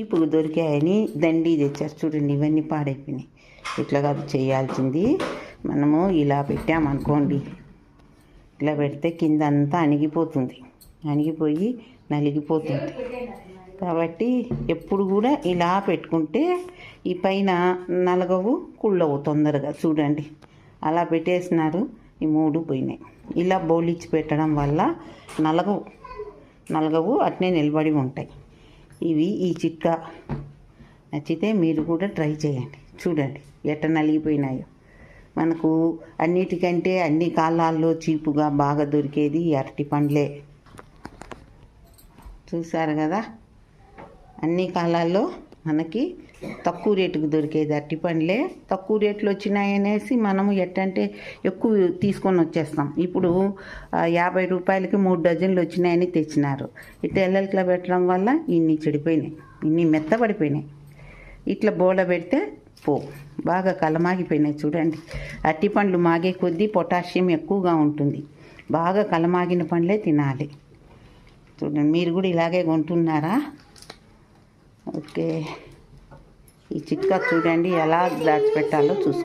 ఇప్పుడు దొరికాయని దండి తెచ్చారు చూడండి ఇవన్నీ పాడైపోయినాయి. ఇట్లా కాదు చేయాల్సింది మనము ఇలా పెట్టామనుకోండి ఇలా పెడితే కింద అంతా అణిగిపోతుంది. అణిగిపోయి నలిగిపోతుంది. కాబట్టి ఎప్పుడు కూడా ఇలా పెట్టుకుంటే ఈ పైన నలగవు కుళ్ళవు తొందరగా. చూడండి అలా పెట్టేసినారు ఈ మూడు పోయినాయి. ఇలా బౌలిచ్చి పెట్టడం వల్ల నలగవు. నలగవు అట్నే నిలబడి ఉంటాయి. ఇవి ఈ చిట్కా. నచ్చితే మీరు కూడా ట్రై చేయండి. చూడండి ఎట్ట నలిగిపోయినాయో. మనకు అన్నిటికంటే అన్ని కాలాల్లో చీపుగా బాగా దొరికేది ఈ అరటి పండ్లే. చూసారు కదా? అన్ని కాలాల్లో మనకి తక్కువ రేటుకు దొరికేది అరటి పండ్లే. తక్కువ రేట్లు వచ్చినాయనేసి మనము ఎట్టంటే ఎక్కువ తీసుకొని వచ్చేస్తాం. ఇప్పుడు యాభై రూపాయలకి మూడు డజన్లు వచ్చినాయని తెచ్చినారు. ఇట్లా ఎల్లెట్లా పెట్టడం వల్ల ఇన్ని చెడిపోయినాయి. ఇన్ని మెత్తబడిపోయినాయి. ఇట్లా బోల పెడితే పో. బాగా కలమాగిపోయినాయి చూడండి. అట్టి పండ్లు మాగే కొద్దీ పొటాషియం ఎక్కువగా ఉంటుంది. బాగా కలమాగిన పండ్లే తినాలి. చూడండి మీరు కూడా ఇలాగే కొంటున్నారా? ఓకే. ఈ చిట్కా చూడండి ఎలా దాచిపెట్టాలో చూసుకో